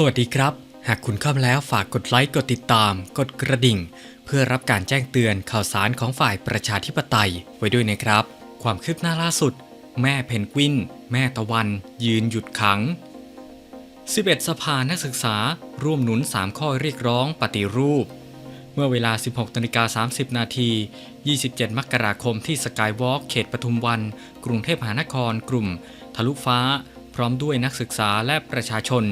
สวัสดีครับ หากคุณเข้ามาแล้วฝากกดไลค์ กดติดตาม กดกระดิ่ง เพื่อรับการแจ้งเตือนข่าวสารของฝ่ายประชาธิปไตยไว้ด้วยนะครับ ความคืบหน้าล่าสุด แม่เพนกวิน แม่ตะวัน ยืนหยุดขัง 11 สภานักศึกษาร่วมหนุน 3 ข้อเรียกร้องปฏิรูป เมื่อเวลา 16นาฬิกา30 นาที 27 มกราคมที่สกายวอล์กเขตปทุมวัน กรุงเทพมหานครกลุ่ม ทะลุฟ้า พร้อมด้วยนักศึกษาและประชาชน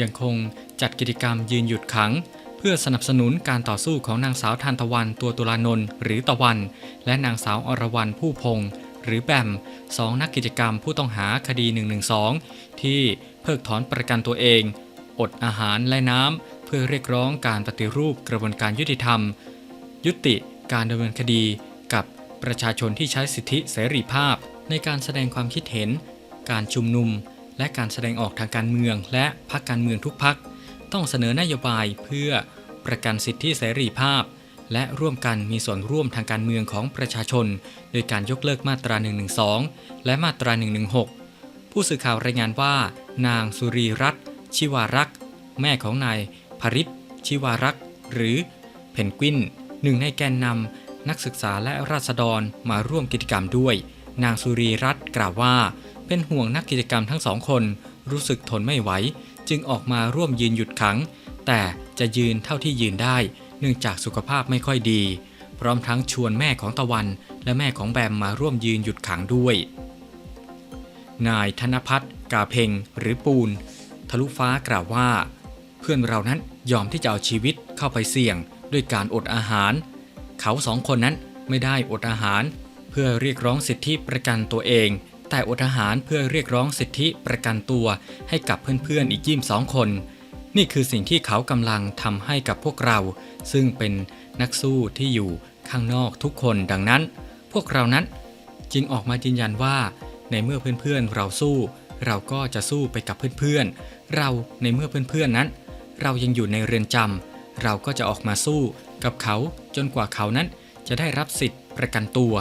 ยังคงจัดกิจกรรมยืนหยุดขัง เพื่อสนับสนุนการต่อสู้ของนางสาวทันตะวันตัวตุลานนท์หรือตะวัน และนางสาวอรวรรณผู้พงศ์หรือแบมสองนักกิจกรรมผู้ต้องหาคดี 112 ที่เพิกถอนประกันตัวเอง อดอาหารและน้ำเพื่อเรียกร้องการปฏิรูปกระบวนการยุติธรรม ยุติการดำเนินคดีกับประชาชนที่ใช้สิทธิเสรีภาพ ในการแสดงความคิดเห็น การชุมนุม และการแสดงออกทางการเมือง และพรรคการเมืองทุกพรรคต้องเสนอนโยบายเพื่อประกันสิทธิเสรีภาพ และร่วมกันมีส่วนร่วมทางการเมืองของประชาชน โดยการยกเลิกมาตรา 112 และมาตรา 116 ผู้สื่อข่าวรายงานว่า นางสุรีรัตน์ชิวารักษ์ แม่ของนายภริษชิวารักษ์หรือเพนกวินหนึ่งในแกนนำนักศึกษาและราษฎรมาร่วมกิจกรรมด้วย นางสุรีรัตน์กล่าวว่า เป็นห่วงนักกิจกรรมทั้งสองคน รู้สึกทนไม่ไหว จึงออกมาร่วมยืนหยุดขัง แต่จะยืนเท่าที่ยืนได้ เนื่องจากสุขภาพไม่ค่อยดี พร้อมทั้งชวนแม่ของตะวัน และแม่ของแบมมาร่วมยืนหยุดขังด้วย นายธนพัฒน์กาเพงหรือปูน ทะลุฟ้ากล่าวว่า เพื่อนเรานั้นยอมที่จะเอาชีวิตเข้าไปเสี่ยง ด้วยการอดอาหาร เขาสองคนนั้นไม่ได้อดอาหาร เพื่อเรียกร้องสิทธิประกันตัวเอง แต่อดอาหารเพื่อเรียกร้องสิทธิประกันตัวให้กับเพื่อนๆอีกยี่มสองคน นี่คือสิ่งที่เขากำลังทำให้กับพวกเรา ซึ่งเป็นนักสู้ที่อยู่ข้างนอกทุกคนดังนั้น พวกเรานั้นจึงออกมายืนยันว่า ในเมื่อเพื่อนๆเราสู้ เราก็จะสู้ไปกับเพื่อนๆเราในเมื่อเพื่อนๆนั้น เรายังอยู่ในเรือนจำเราก็จะออกมาสู้กับเขาจนกว่าเขานั้นจะได้รับสิทธิ์ประกันตัว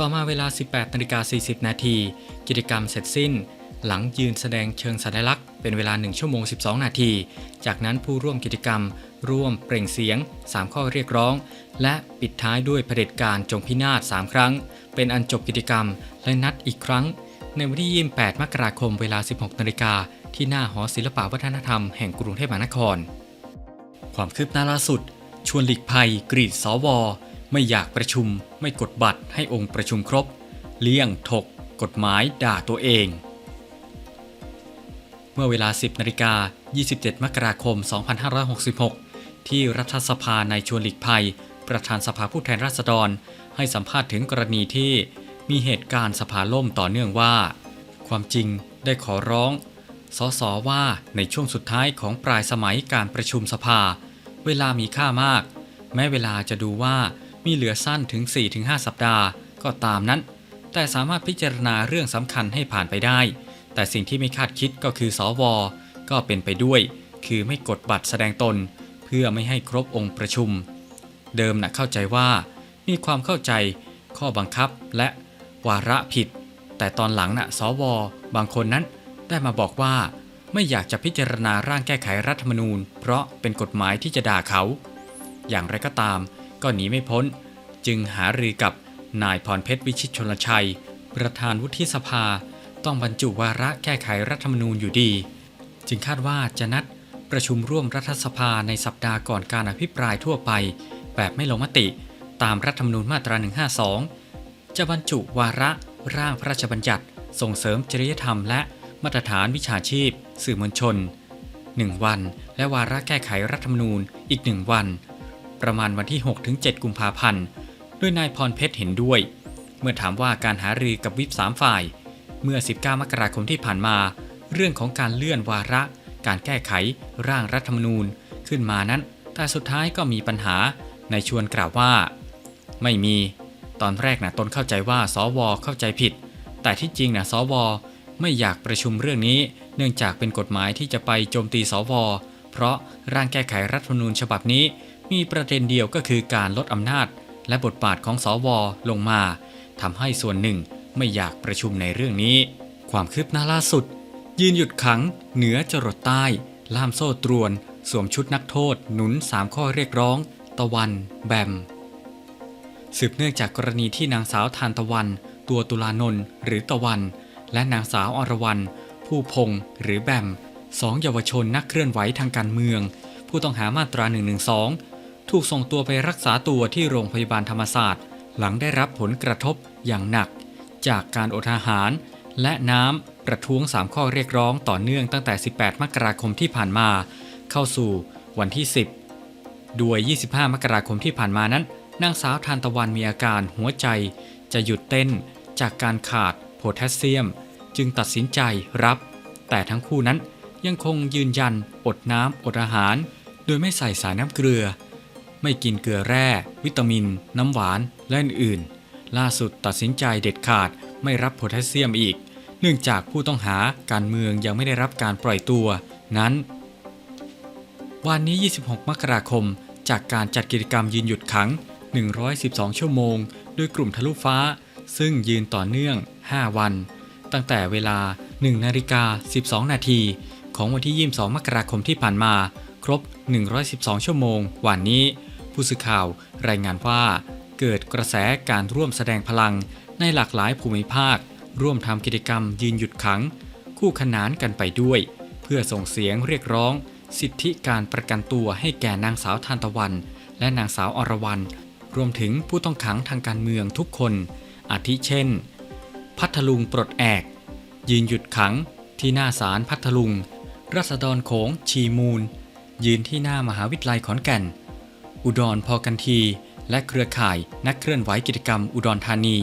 ต่อมาเวลา 18นาฬิกา40 นาทีกิจกรรมเสร็จสิ้น หลังยืนแสดงเชิงสัญลักษณ์เป็นเวลา 1 ชั่วโมง 12 นาที จากนั้นผู้ร่วมกิจกรรม ร่วมเปล่งเสียง 3 ข้อเรียกร้อง และปิดท้ายด้วยเผด็จการจงพินาศ 3 ครั้ง เป็นอันจบกิจกรรมและนัดอีกครั้ง ในวันที่ 28 มกราคมเวลา 16 นาฬิกาที่หน้าหอศิลปวัฒนธรรมแห่งกรุงเทพมหานคร ความคืบหน้าล่าสุด ชวนหลีกภัย กรีดสว ไม่อยากประชุม ไม่กดบัตรให้องค์ประชุมครบ เลี่ยงถก กฎหมายด่าตัวเอง เมื่อเวลา 10นาฬิกา27 มกราคม 2566 ที่รัฐสภาในชวนหลีกภัย ประธานสภาผู้แทนราษฎร ให้สัมภาษณ์ถึงกรณีที่มีเหตุการณ์สภาล่มต่อเนื่องว่า ความจริงได้ขอร้องสสว่าในช่วงสุดท้ายของปลายสมัยการประชุมสภา เวลามีค่ามาก แม้เวลาจะดูว่า มีเหลือสั้นถึง 4-5 สัปดาห์ ก็ตามนั้น แต่สามารถพิจารณาเรื่องสำคัญให้ผ่านไปได้ แต่สิ่งที่ไม่คาดคิดก็คือสวก็เป็นไปด้วย คือไม่กดบัตรแสดงตน เพื่อไม่ให้ครบองค์ประชุม เดิมนะเข้าใจว่า มีความเข้าใจ ข้อบังคับและวาระผิด แต่ตอนหลังน่ะสวบางคนนั้นได้มาบอกว่า ไม่อยากจะพิจารณาร่างแก้ไขรัฐธรรมนูญ เพราะเป็นกฎหมายที่จะด่าเขา อย่างไรก็ตาม ก็หนีไม่พ้น จึงหารือกับนายพรเพชรวิชิตชนลชัย ประธานวุฒิสภา ต้องบรรจุวาระแก้ไขรัฐธรรมนูญอยู่ดี จึงคาดว่าจะนัดประชุมร่วมรัฐสภาในสัปดาห์ก่อนการอภิปรายทั่วไป แบบไม่ลงมติ ตามรัฐธรรมนูญมาตรา 152 จะบรรจุวาระร่างพระราชบัญญัติ ส่งเสริมจริยธรรม และมาตรฐานวิชาชีพ สื่อมวลชน 1 วัน และวาระแก้ไขรัฐธรรมนูญอีก 1 วัน ประมาณวันที่ 6-7 กุมภาพันธ์โดยนายพรเพชรเห็นด้วย เมื่อถามว่าการหารือกับวิป3ฝ่าย เมื่อ 19 มกราคมที่ผ่านมา เรื่องของการเลื่อนวาระ การแก้ไข ร่างรัฐธรรมนูญ ขึ้นมานั้น แต่สุดท้ายก็มีปัญหาในชวนกล่าวว่า ไม่มี ตอนแรกนะตนเข้าใจว่าสวเข้าใจผิด แต่ที่จริงนะสวไม่อยากประชุมเรื่องนี้ เนื่องจากเป็นกฎหมายที่จะไปโจมตีสว เพราะร่างแก้ไขรัฐธรรมนูญฉบับนี้ มีประเด็นเดียวก็คือการลดอำนาจ และบทบาทของสวลงมาทำให้ส่วนหนึ่งไม่อยากประชุมในเรื่องนี้ ความคืบหน้าล่าสุด ยืนหยุดขัง เหนือจรดใต้ ล่ามโซ่ตรวน สวมชุดนักโทษ หนุนสามข้อเรียกร้อง ตะวัน แบม สืบเนื่องจากกรณีที่นางสาวทานตะวัน ตัวตุลานนท์หรือตะวัน และนางสาวอรวรรณผู้พงษ์หรือแบมสองเยาวชนนักเคลื่อนไหวทางการเมือง ผู้ต้องหามาตรา1นึ ถูกส่งตัวไปรักษาตัวที่โรงพยาบาลธรรมศาสตร์ หลังได้รับผลกระทบอย่างหนัก จากการอดอาหาร และน้ำประท้วง 3 ข้อเรียกร้องต่อเนื่องตั้งแต่ 18 มกราคมที่ผ่านมา เข้าสู่วันที่ 10 ด้วย 25 มกราคมที่ผ่านมานั้นนางสาวทานตะวันมีอาการหัวใจ จะหยุดเต้นจากการขาดโพแทสเซียม จึงตัดสินใจรับ แต่ทั้งคู่นั้นยังคงยืนยันอดน้ำอดอาหาร โดยไม่ใส่สารน้ำเกลือ ไม่กินเกลือแร่ วิตามิน น้ำหวาน และอื่นๆ ล่าสุดตัดสินใจเด็ดขาดไม่รับโพแทสเซียมอีก เนื่องจากผู้ต้องหาการเมืองยังไม่ได้รับการปล่อยตัวนั้น วันนี้ 26 มกราคม จากการจัดกิจกรรมยืนหยุดขัง 112 ชั่วโมงโดยกลุ่มทะลุฟ้า ซึ่งยืนต่อเนื่อง 5 วัน ตั้งแต่เวลา 1 นาฬิกา 12 นาทีของวันที่ 22 มกราคมที่ผ่านมา ครบ 112 ชั่วโมง วันนี้ ผู้สื่อข่าวรายงานว่า เกิดกระแสการร่วมแสดงพลังในหลากหลายภูมิภาค ร่วมทำกิจกรรมยืนหยุดขัง คู่ขนานกันไปด้วย เพื่อส่งเสียงเรียกร้อง สิทธิการประกันตัวให้แก่นางสาวทานตะวัน และนางสาวอรวรรณรวมถึงผู้ต้องขังทางการเมืองทุกคน อาทิเช่น พัทลุงปลดแอก ยืนหยุดขังที่หน้าศาลพัทลุงรัษฎรโขงชีมูล ยืนที่หน้ามหาวิทยาลัยขอนแก่น อุดรพอกันที และเครือข่ายนักเคลื่อนไหวกิจกรรมอุดรธานี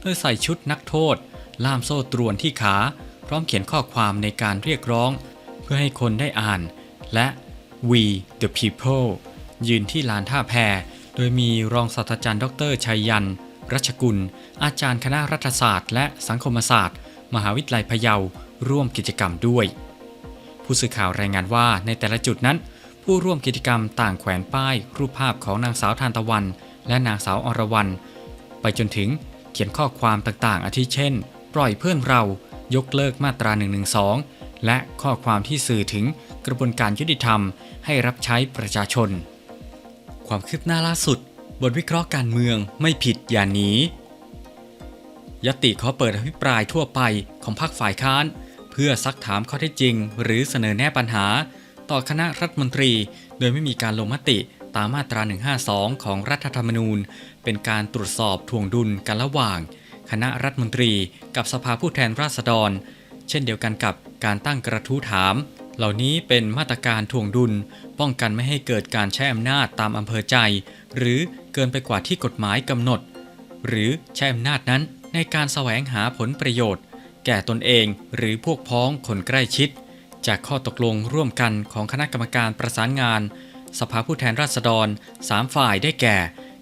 โดยใส่ชุดนักโทษ ล่ามโซ่ตรวนที่ขา พร้อมเขียนข้อความในการเรียกร้อง เพื่อให้คนได้อ่าน และ We the People ยืนที่ลานท่าแพโดยมีรองศาสตราจารย์ดรชัยยัน รัชกุล อาจารย์คณะรัฐศาสตร์ และสังคมศาสตร์ มหาวิทยาลัยพะเยาร่วมกิจกรรมด้วย ผู้สื่อข่าวรายงานว่าในแต่ละจุดนั้น ผู้ร่วมกิจกรรมต่างแขวนป้าย รูปภาพของนางสาวทานตะวัน และนางสาวอรวรรณไปจนถึงเขียนข้อความต่างๆ อาทิเช่น ปล่อยเพื่อนเรายกเลิกมาตรา1นึและข้อความที่สื่อถึงกระบวนการยุติธรรมให้รับใช้ประชาชน ความคืบหน้าล่าสุด บทวิเคราะห์การเมืองไม่ผิดอย่าหนียติขอเปิดอภิปรายทั่วไปของพรรคฝ่ายค้าน เพื่อซักถามข้อเท็จจริง หรือเสนอแนะปัญหา ต่อคณะรัฐมนตรี โดยไม่มีการลงมติตามมาตรา 152 ของรัฐธรรมนูญ เป็นการตรวจสอบทวงดุลกันระหว่าง คณะรัฐมนตรีกับสภาผู้แทนราษฎร เช่นเดียวกันกับการตั้งกระทู้ถาม เหล่านี้เป็นมาตรการทวงดุล ป้องกันไม่ให้เกิดการใช้อำนาจตามอำเภอใจ หรือเกินไปกว่าที่กฎหมายกำหนด หรือใช้อำนาจนั้นในการแสวงหาผลประโยชน์ แก่ตนเองหรือพวกพ้องคนใกล้ชิด จากข้อตกลงร่วมกันของคณะกรรมการประสานงาน สภาผู้แทนราษฎร 3 ฝ่ายได้แก่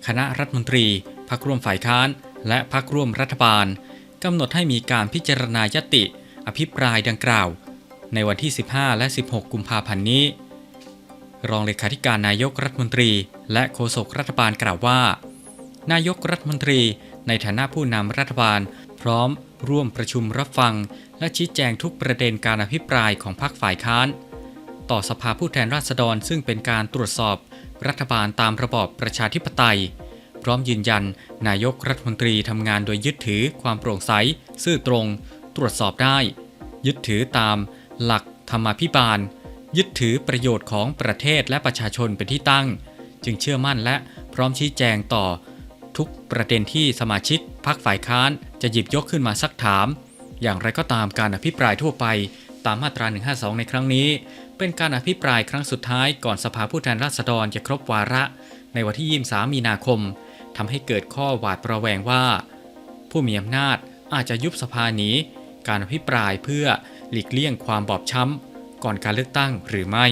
คณะรัฐมนตรีพรรคร่วมฝ่ายค้าน และพรรคร่วมรัฐบาลกำหนดให้มีการพิจารณายติ อภิปรายดังกล่าว ในวันที่ 15 และ 16 กุมภาพันธ์นี้ รองเลขาธิการนายกรัฐมนตรี และโฆษกรัฐบาลกล่าวว่า นายกรัฐมนตรีในฐานะผู้นำรัฐบาล พร้อม ร่วมประชุมรับฟัง และชี้แจงทุกประเด็นการอภิปรายของพรรคฝ่ายค้าน ต่อสภาผู้แทนราษฎรซึ่งเป็นการตรวจสอบ รัฐบาลตามระบอบประชาธิปไตย พร้อมยืนยัน นายกรัฐมนตรีทำงานโดยยึดถือความโปร่งใส ซื่อตรง ตรวจสอบได้ ยึดถือตาม หลักธรรมาภิบาล ยึดถือประโยชน์ของประเทศและประชาชนเป็นที่ตั้ง จึงเชื่อมั่นและพร้อมชี้แจงต่อ ทุกประเด็นที่สมาชิกพรรคฝ่ายค้านจะหยิบยกขึ้นมาซักถาม อย่างไรก็ตามการอภิปรายทั่วไป ตามมาตรา 152 ในครั้งนี้ เป็นการอภิปรายครั้งสุดท้ายก่อนสภาผู้แทนราษฎรจะครบวาระ ในวันที่ 23 มีนาคมทำให้เกิดข้อหวาดประแวงว่า ผู้มีอำนาจอาจจะยุบสภาหนีการอภิปรายเพื่อหลีกเลี่ยงความบอบช้ำก่อนการเลือกตั้งหรือไม่